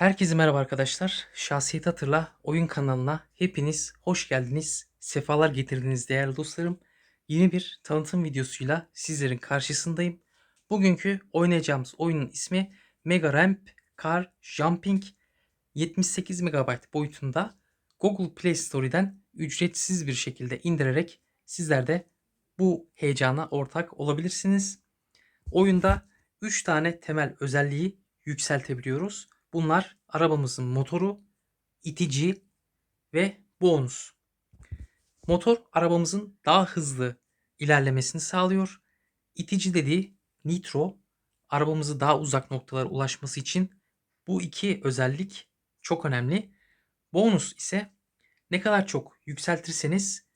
Herkese merhaba arkadaşlar. Şahsiyet Hatırla oyun kanalına hepiniz hoş geldiniz. Sefalar getirdiniz değerli dostlarım. Yeni bir tanıtım videosuyla sizlerin karşısındayım. Bugünkü oynayacağımız oyunun ismi Mega Ramp Car Jumping 78 MB boyutunda Google Play Store'den ücretsiz bir şekilde indirerek sizler de bu heyecana ortak olabilirsiniz. Oyunda 3 tane temel özelliği yükseltebiliyoruz. Bunlar arabamızın motoru, itici ve bonus. Motor arabamızın daha hızlı ilerlemesini sağlıyor. İtici dediği nitro arabamızı daha uzak noktalara ulaşması için bu iki özellik çok önemli. Bonus ise ne kadar çok yükseltirseniz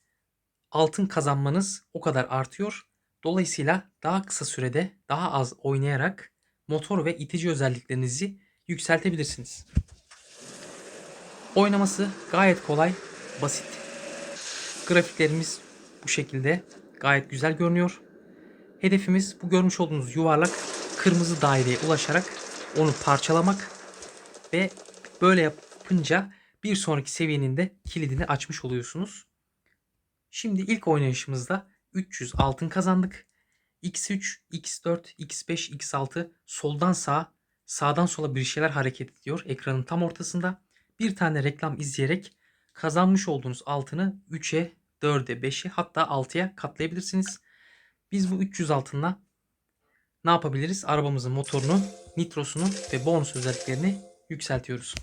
altın kazanmanız o kadar artıyor. Dolayısıyla daha kısa sürede daha az oynayarak motor ve itici özelliklerinizi yükseltebilirsiniz. Oynaması gayet kolay, basit. Grafiklerimiz bu şekilde gayet güzel görünüyor. Hedefimiz bu görmüş olduğunuz yuvarlak kırmızı daireye ulaşarak onu parçalamak ve böyle yapınca bir sonraki seviyenin de kilidini açmış oluyorsunuz. Şimdi ilk oynayışımızda 300 altın kazandık. X3, X4, X5, X6 soldan sağa, sağdan sola bir şeyler hareket ediyor ekranın tam ortasında. Bir tane reklam izleyerek kazanmış olduğunuz altını 3'e, 4'e, 5'e hatta 6'ya katlayabilirsiniz. Biz bu 300 altınla ne yapabiliriz? Arabamızın motorunu, nitrosunu ve bonus özelliklerini yükseltiyoruz.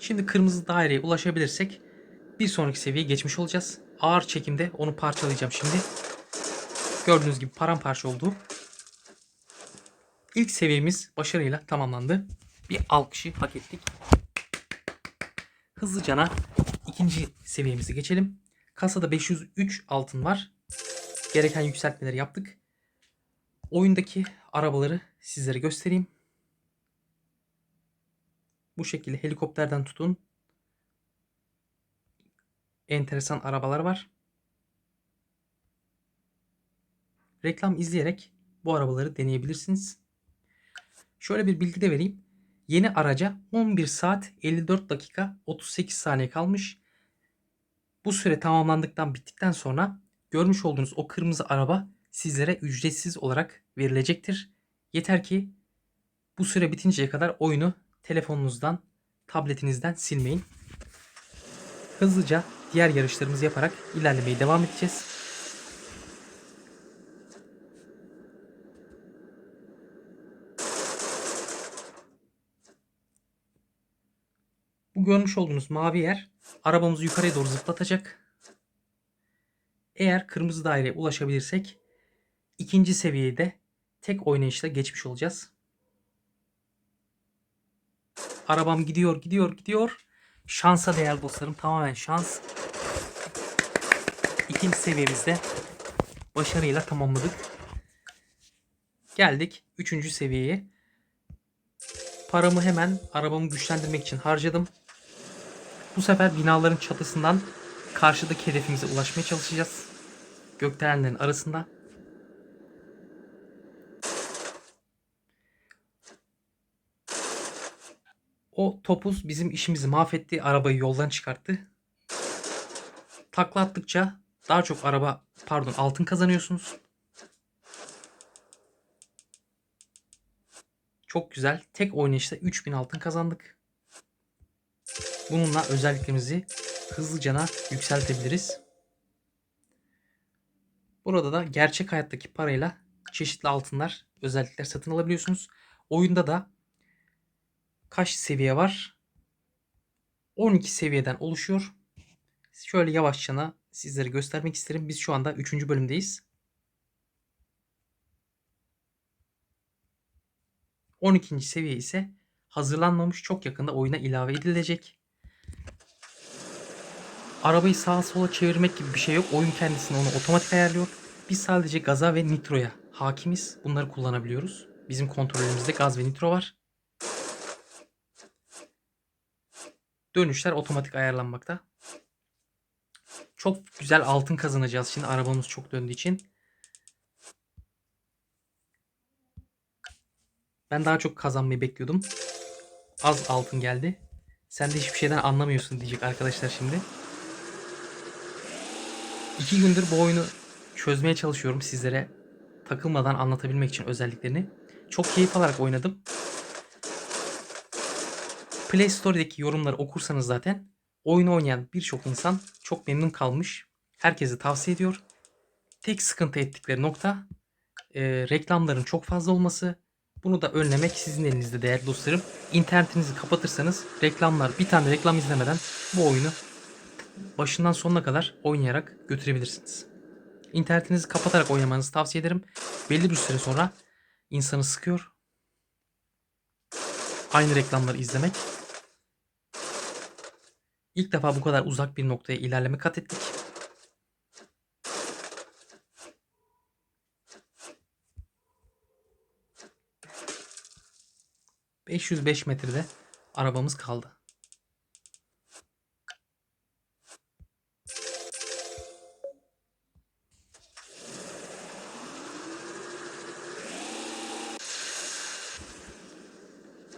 Şimdi kırmızı daireye ulaşabilirsek bir sonraki seviyeye geçmiş olacağız. Ağır çekimde onu parçalayacağım şimdi. Gördüğünüz gibi paramparça oldu. İlk seviyemiz başarıyla tamamlandı. Bir alkışı hak ettik. Hızlıcana ikinci seviyemize geçelim. Kasada 503 altın var. Gereken yükseltmeleri yaptık. Oyundaki arabaları sizlere göstereyim. Bu şekilde helikopterden tutun. Enteresan arabalar var. Reklam izleyerek bu arabaları deneyebilirsiniz. Şöyle bir bilgi de vereyim. Yeni araca 11 saat 54 dakika 38 saniye kalmış. Bu süre tamamlandıktan bittikten sonra görmüş olduğunuz o kırmızı araba sizlere ücretsiz olarak verilecektir. Yeter ki bu süre bitinceye kadar oyunu telefonunuzdan, tabletinizden silmeyin. Hızlıca diğer yarışlarımızı yaparak ilerlemeye devam edeceğiz. Görmüş olduğunuz mavi yer arabamızı yukarıya doğru zıplatacak. Eğer kırmızı daireye ulaşabilirsek ikinci seviyede tek oynayışla geçmiş olacağız. Arabam gidiyor, gidiyor, gidiyor. Şansa değerli dostlarım. Tamamen şans. İkinci seviyemizde başarıyla tamamladık. Geldik üçüncü seviyeye. Paramı hemen arabamı güçlendirmek için harcadım. Bu sefer binaların çatısından karşıdaki hedefimize ulaşmaya çalışacağız. Gökdelenlerin arasında. O topuz bizim işimizi mahvetti. Arabayı yoldan çıkarttı. Takla attıkça daha çok araba pardon altın kazanıyorsunuz. Çok güzel. Tek oynayışta 3000 altın kazandık. Bununla özelliklerimizi hızlıcana yükseltebiliriz. Burada da gerçek hayattaki parayla çeşitli altınlar, özellikler satın alabiliyorsunuz. Oyunda da kaç seviye var? 12 seviyeden oluşuyor. Şöyle yavaşçana sizlere göstermek isterim. Biz şu anda 3. bölümdeyiz. 12. seviye ise hazırlanmamış çok yakında oyuna ilave edilecek. Arabayı sağa sola çevirmek gibi bir şey yok. Oyun kendisini onu otomatik ayarlıyor. Biz sadece gaza ve nitroya hakimiz. Bunları kullanabiliyoruz. Bizim kontrolümüzde gaz ve nitro var. Dönüşler otomatik ayarlanmakta. Çok güzel altın kazanacağız şimdi arabamız çok döndüğü için. Ben daha çok kazanmayı bekliyordum. Az altın geldi. Sen de hiçbir şeyden anlamıyorsun diyecek arkadaşlar şimdi. İki gündür bu oyunu çözmeye çalışıyorum sizlere takılmadan anlatabilmek için özelliklerini. Çok keyif alarak oynadım. Play Store'daki yorumları okursanız zaten oyunu oynayan birçok insan çok memnun kalmış. Herkese tavsiye ediyor. Tek sıkıntı ettikleri nokta e, reklamların çok fazla olması. Bunu da önlemek sizin elinizde değerli dostlarım. İnternetinizi kapatırsanız reklamlar bir tane reklam izlemeden bu oyunu başından sonuna kadar oynayarak götürebilirsiniz. İnternetinizi kapatarak oynamanızı tavsiye ederim. Belli bir süre sonra insanı sıkıyor. Aynı reklamları izlemek. İlk defa bu kadar uzak bir noktaya ilerleme kat ettik. ...505 metrede arabamız kaldı.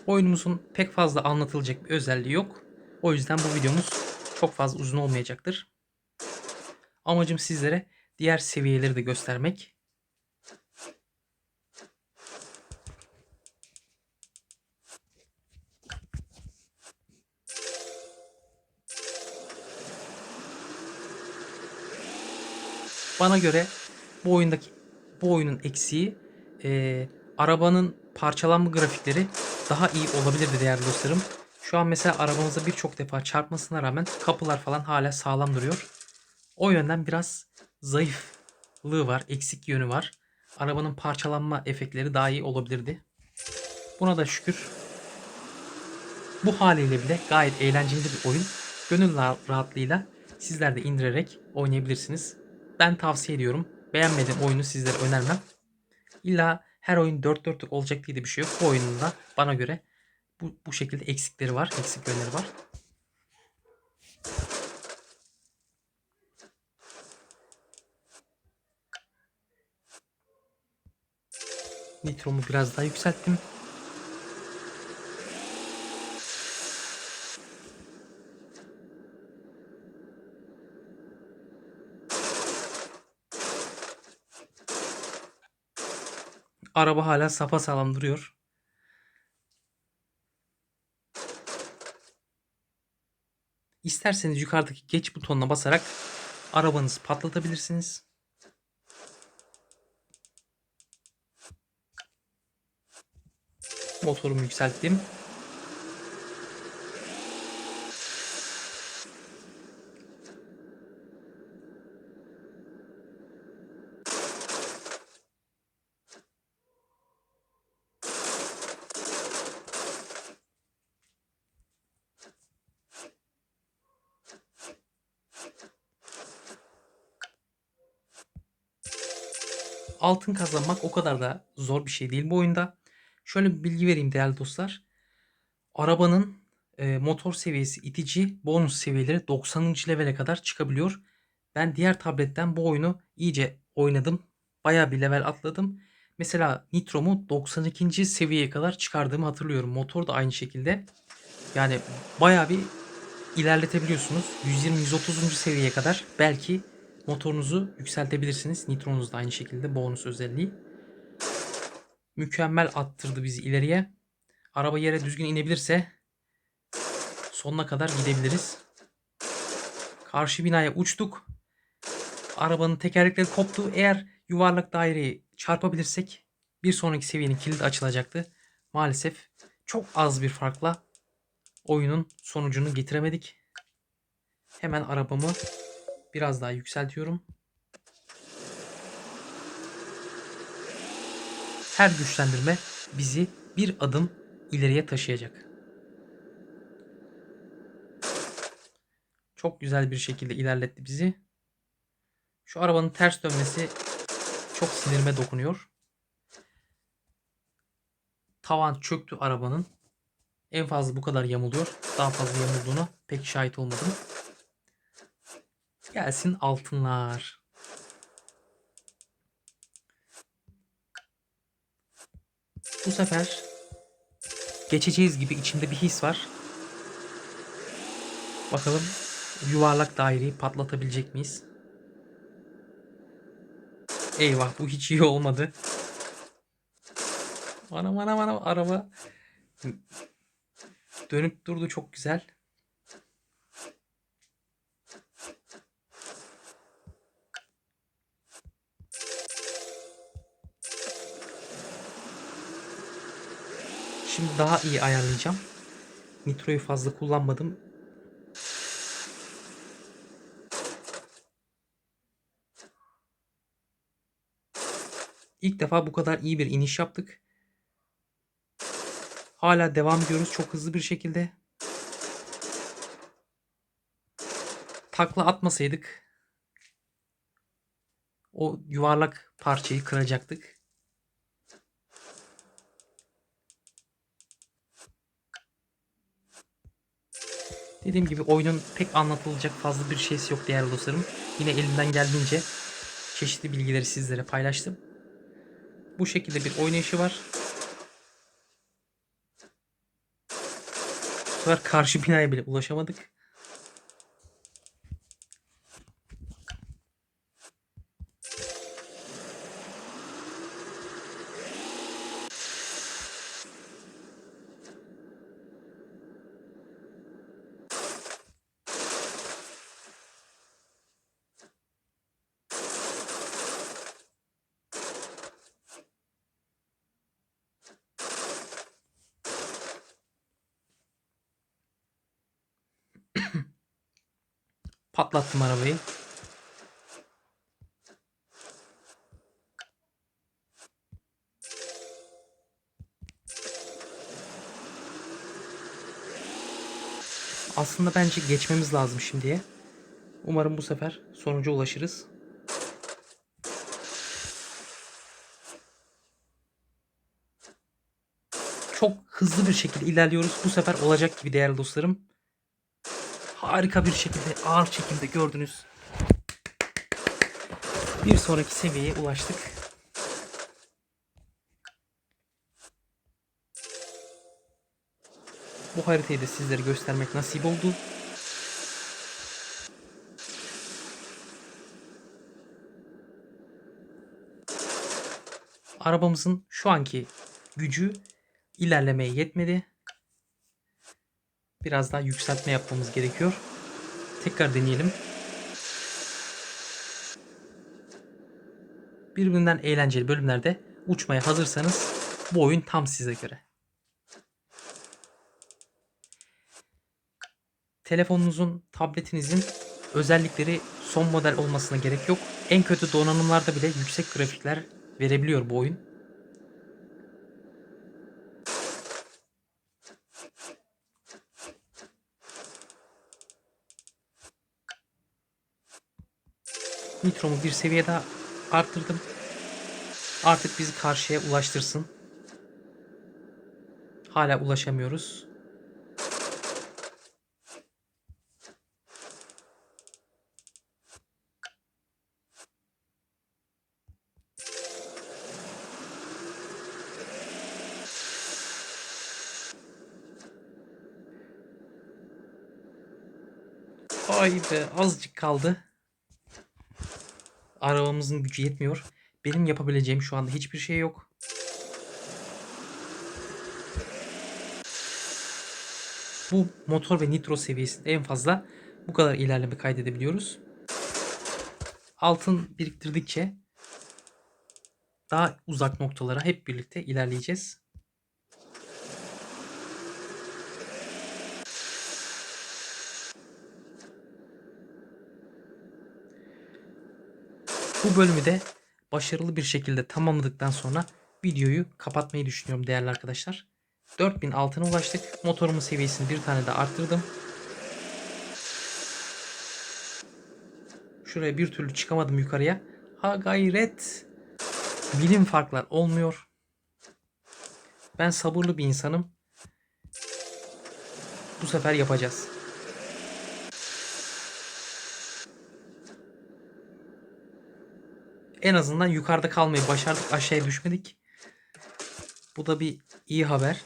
Oyunumuzun pek fazla anlatılacak bir özelliği yok. O yüzden bu videomuz çok fazla uzun olmayacaktır. Amacım sizlere diğer seviyeleri de göstermek. Bana göre bu oyundaki bu oyunun eksiği e, arabanın parçalanma grafikleri daha iyi olabilirdi değerli dostlarım. Şu an mesela arabamıza birçok defa çarpmasına rağmen kapılar falan hala sağlam duruyor. O yönden biraz zayıflığı var, eksik yönü var. Arabanın parçalanma efektleri daha iyi olabilirdi. Buna da şükür bu haliyle bile gayet eğlenceli bir oyun. Gönül rahatlığıyla sizler de indirerek oynayabilirsiniz. Ben tavsiye ediyorum. Beğenmediğim oyunu sizlere önermem. İlla her oyun 4 4'lük olacak diye de bir şey yok. Bu oyunun da bana göre bu, bu şekilde eksikleri var. Eksik yönleri var. Nitromu biraz daha yükselttim. Araba hala sapa sağlam duruyor. İsterseniz yukarıdaki geç butonuna basarak arabanızı patlatabilirsiniz. Motorumu yükselttim. Altın kazanmak o kadar da zor bir şey değil bu oyunda. Şöyle bir bilgi vereyim değerli dostlar. Arabanın e, motor seviyesi itici bonus seviyeleri 90. levele kadar çıkabiliyor. Ben diğer tabletten bu oyunu iyice oynadım. Baya bir level atladım. Mesela Nitro'mu 92. seviyeye kadar çıkardığımı hatırlıyorum. Motor da aynı şekilde. Yani baya bir ilerletebiliyorsunuz. 120-130. seviyeye kadar belki motorunuzu yükseltebilirsiniz. Nitronuz da aynı şekilde bonus özelliği. Mükemmel attırdı bizi ileriye. Araba yere düzgün inebilirse sonuna kadar gidebiliriz. Karşı binaya uçtuk. Arabanın tekerlekleri koptu. Eğer yuvarlak daireyi çarpabilirsek bir sonraki seviyenin kilidi açılacaktı. Maalesef çok az bir farkla oyunun sonucunu getiremedik. Hemen arabamı Biraz daha yükseltiyorum. Her güçlendirme bizi bir adım ileriye taşıyacak. Çok güzel bir şekilde ilerletti bizi. Şu arabanın ters dönmesi çok sinirime dokunuyor. Tavan çöktü arabanın. En fazla bu kadar yamuluyor. Daha fazla yamulduğunu pek şahit olmadım. Gelsin altınlar. Bu sefer geçeceğiz gibi içimde bir his var. Bakalım yuvarlak daireyi patlatabilecek miyiz? Eyvah bu hiç iyi olmadı. Anam anam anam araba dönüp durdu çok güzel. Şimdi daha iyi ayarlayacağım. Nitroyu fazla kullanmadım. İlk defa bu kadar iyi bir iniş yaptık. Hala devam ediyoruz çok hızlı bir şekilde. Takla atmasaydık o yuvarlak parçayı kıracaktık. Dediğim gibi oyunun pek anlatılacak fazla bir şeysi yok değerli dostlarım. Yine elimden geldiğince çeşitli bilgileri sizlere paylaştım. Bu şekilde bir oynayışı var. Bu sefer karşı binaya bile ulaşamadık. Patlattım arabayı. Aslında bence geçmemiz lazım şimdiye. Umarım bu sefer sonuca ulaşırız. Çok hızlı bir şekilde ilerliyoruz. Bu sefer olacak gibi değerli dostlarım. Harika bir şekilde ağır çekimde gördünüz. Bir sonraki seviyeye ulaştık. Bu haritayı da sizlere göstermek nasip oldu. Arabamızın şu anki gücü ilerlemeye yetmedi. Biraz daha yükseltme yapmamız gerekiyor. Tekrar deneyelim. Birbirinden eğlenceli bölümlerde uçmaya hazırsanız bu oyun tam size göre. Telefonunuzun, tabletinizin özellikleri son model olmasına gerek yok. En kötü donanımlarda bile yüksek grafikler verebiliyor bu oyun. Nitromu bir seviye daha arttırdım. Artık bizi karşıya ulaştırsın. Hala ulaşamıyoruz. Ay be azıcık kaldı. Arabamızın gücü yetmiyor. Benim yapabileceğim şu anda hiçbir şey yok. Bu motor ve nitro seviyesinde en fazla bu kadar ilerleme kaydedebiliyoruz. Altın biriktirdikçe daha uzak noktalara hep birlikte ilerleyeceğiz. Bu bölümü de başarılı bir şekilde tamamladıktan sonra videoyu kapatmayı düşünüyorum değerli arkadaşlar. 4000 altına ulaştık. Motorumun seviyesini bir tane de arttırdım. Şuraya bir türlü çıkamadım yukarıya. Ha gayret. Milim farklar olmuyor. Ben sabırlı bir insanım. Bu sefer yapacağız. en azından yukarıda kalmayı başardık. Aşağıya düşmedik. Bu da bir iyi haber.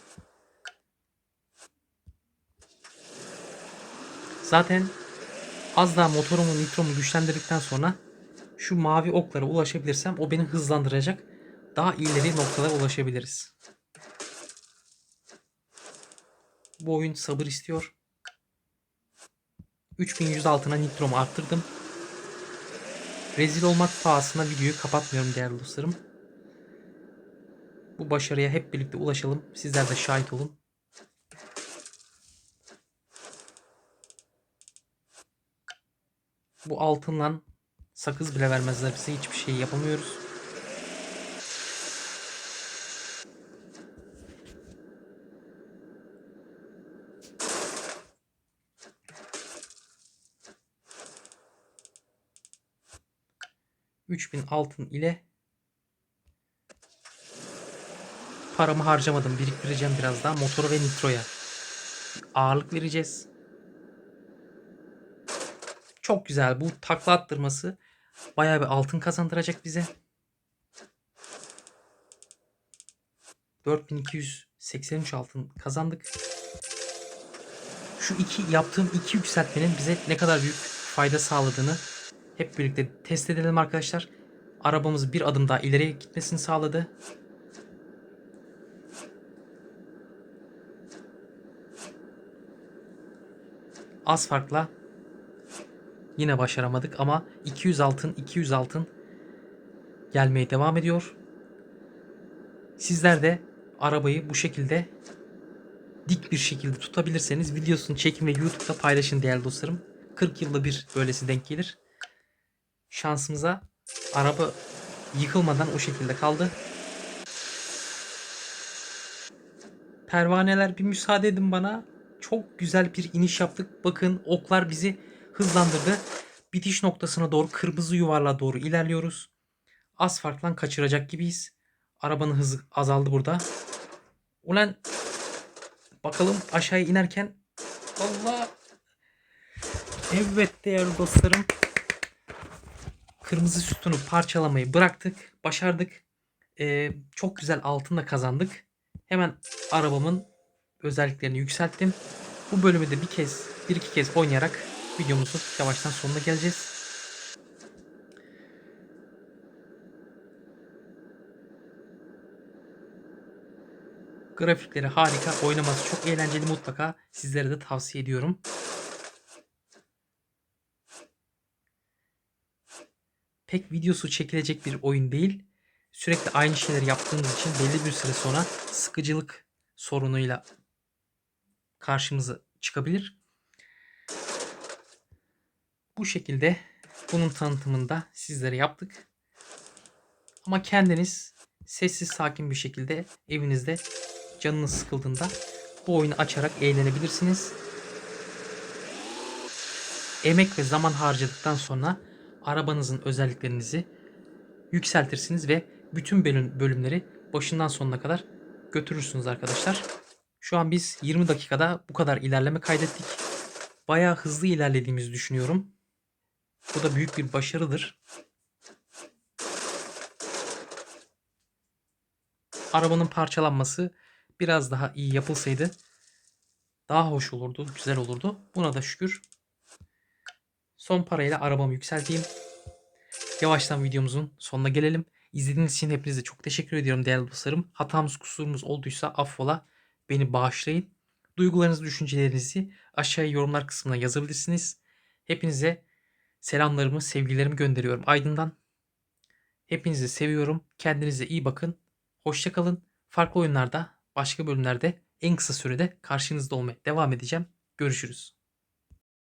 Zaten az daha motorumu nitromu güçlendirdikten sonra şu mavi oklara ulaşabilirsem o beni hızlandıracak. Daha ileri noktalara ulaşabiliriz. Bu oyun sabır istiyor. 3100 altına nitromu arttırdım. Rezil olmak pahasına videoyu kapatmıyorum değerli dostlarım. Bu başarıya hep birlikte ulaşalım. Sizler de şahit olun. Bu altından sakız bile vermezler bize. Hiçbir şey yapamıyoruz. Bin altın ile paramı harcamadım. Biriktireceğim biraz daha. Motora ve nitroya ağırlık vereceğiz. Çok güzel. Bu takla attırması bayağı bir altın kazandıracak bize. 4283 altın kazandık. Şu iki yaptığım iki yükseltmenin bize ne kadar büyük fayda sağladığını hep birlikte test edelim arkadaşlar. Arabamız bir adım daha ileriye gitmesini sağladı. Az farkla yine başaramadık ama 200 altın 200 altın gelmeye devam ediyor. Sizler de arabayı bu şekilde dik bir şekilde tutabilirseniz videosunu çekin ve YouTube'da paylaşın değerli dostlarım. 40 yılda bir böylesi denk gelir. Şansımıza araba yıkılmadan o şekilde kaldı. Pervaneler bir müsaade edin bana. Çok güzel bir iniş yaptık. Bakın oklar bizi hızlandırdı. Bitiş noktasına doğru kırmızı yuvarlığa doğru ilerliyoruz. Az farkla kaçıracak gibiyiz. Arabanın hızı azaldı burada. Ulan bakalım aşağıya inerken Allah Evet değerli dostlarım. Kırmızı sütunu parçalamayı bıraktık. Başardık. Ee, çok güzel altınla kazandık. Hemen arabamın özelliklerini yükselttim. Bu bölümü de bir kez, bir iki kez oynayarak videomuzun yavaştan sonuna geleceğiz. Grafikleri harika, oynaması çok eğlenceli mutlaka sizlere de tavsiye ediyorum. Pek videosu çekilecek bir oyun değil. Sürekli aynı şeyleri yaptığımız için belli bir süre sonra sıkıcılık sorunuyla karşımıza çıkabilir. Bu şekilde bunun tanıtımını da sizlere yaptık. Ama kendiniz sessiz sakin bir şekilde evinizde canınız sıkıldığında bu oyunu açarak eğlenebilirsiniz. Emek ve zaman harcadıktan sonra arabanızın özelliklerinizi yükseltirsiniz ve bütün bölümleri başından sonuna kadar götürürsünüz arkadaşlar. Şu an biz 20 dakikada bu kadar ilerleme kaydettik. Bayağı hızlı ilerlediğimizi düşünüyorum. Bu da büyük bir başarıdır. Arabanın parçalanması biraz daha iyi yapılsaydı daha hoş olurdu, güzel olurdu. Buna da şükür. Son parayla arabamı yükselteyim. Yavaştan videomuzun sonuna gelelim. İzlediğiniz için hepinize çok teşekkür ediyorum değerli dostlarım. Hatamız kusurumuz olduysa affola beni bağışlayın. Duygularınızı, düşüncelerinizi aşağıya yorumlar kısmına yazabilirsiniz. Hepinize selamlarımı, sevgilerimi gönderiyorum Aydın'dan. Hepinizi seviyorum. Kendinize iyi bakın. Hoşçakalın. Farklı oyunlarda, başka bölümlerde en kısa sürede karşınızda olmaya devam edeceğim. Görüşürüz.